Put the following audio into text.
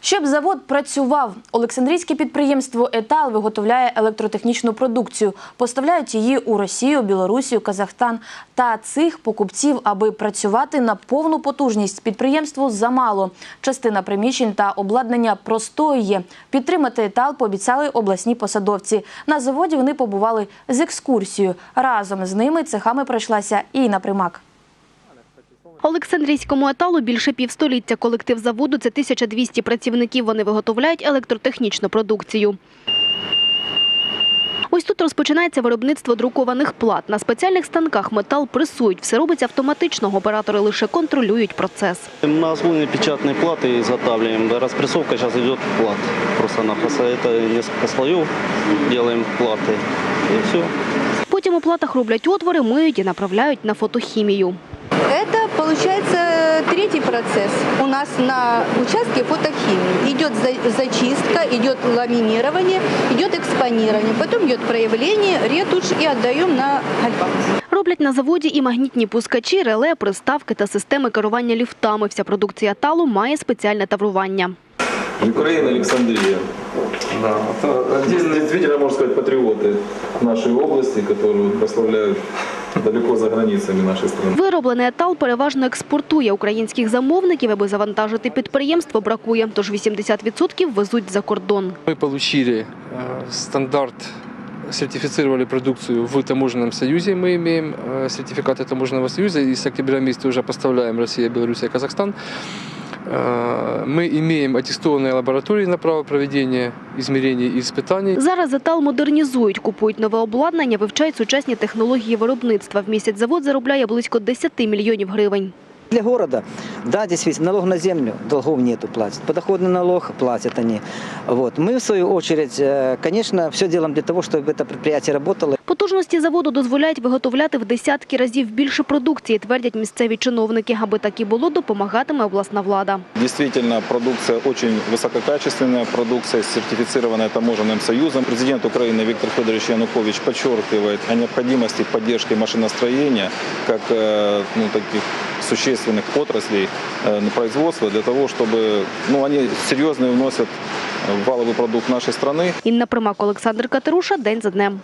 Щоб завод працював, Олександрійське підприємство Етал виготовляє електротехнічну продукцію, поставляють її у Росію, Білорусію, Казахстан. Та цих покупців, аби працювати на повну потужність, підприємству замало. Частина приміщень та обладнання простоює. Підтримати Етал пообіцяли обласні посадовці. На заводі вони побували з екскурсією. Разом з ними цехами пройшлася і Інна Примак. Олександрійському еталу більше півстоліття. Колектив заводу – це 1200 працівників. Вони виготовляють електротехнічну продукцію. Ось тут розпочинається виробництво друкованих плат. На спеціальних станках метал пресують. Все робиться автоматично. Оператори лише контролюють процес. На основе печатной платы изготавливаем. Да, Распрессовка сейчас идет плат. Просто-напросто это несколько слоев делаем платы. И все. Потім у платах роблять отвори, миють і направляють на фотохімію. Это получается третий процесс у нас на участке фотохимии. Идет за- зачистка, идет ламинирование, идет экспонирование, потом идет проявление, ретушь и отдаем на гальван. Роблять на заводі і магнітні пускачі, реле, приставки та системи керування ліфтами. Вся продукція талу має спеціальне таврування. Украина, Александрия. Да, это действительно, можно сказать, патриоты нашей области, которые прославляют далеко за границами нашей страны. Вироблений етал переважно експортує. Українських замовників, аби завантажити підприємство, бракує. Тож 80% везуть за кордон. Мы получили э, стандарт, сертифицировали продукцию в таможенном союзе. Мы имеем э, сертификаты таможенного союза и с октября месяца уже поставляем Россия, Белоруссия, Казахстан. Э, Мы имеем аттестованные лаборатории на право проведения измерений и испытаний. Зараз етал модернізують, купують нове обладнання, вивчають сучасні технології виробництва. В місяць завод заробляє близько 10 мільйонів гривень. Для города, да, действительно, налог на землю долгов нету платят. Подоходный налог платят они. Вот. Мы, в свою очередь, э, конечно, все делаем для того, чтобы это предприятие работало. Потужності заводу дозволяють виготовляти в десятки разів більше продукції, твердять місцеві чиновники. Аби так і було, допомагатиме обласна влада. Действительно, продукция очень высококачественная, продукция сертифицированная таможенным союзом. Президент Украины Виктор Федорович Янукович подчеркивает о необходимости поддержки машиностроения как э, ну, таких существенных отраслей э, на производство для того, чтобы ну, они серьезно вносят в валовый продукт нашей страны. Інна Примак, Олександр Катеруша. День за днем.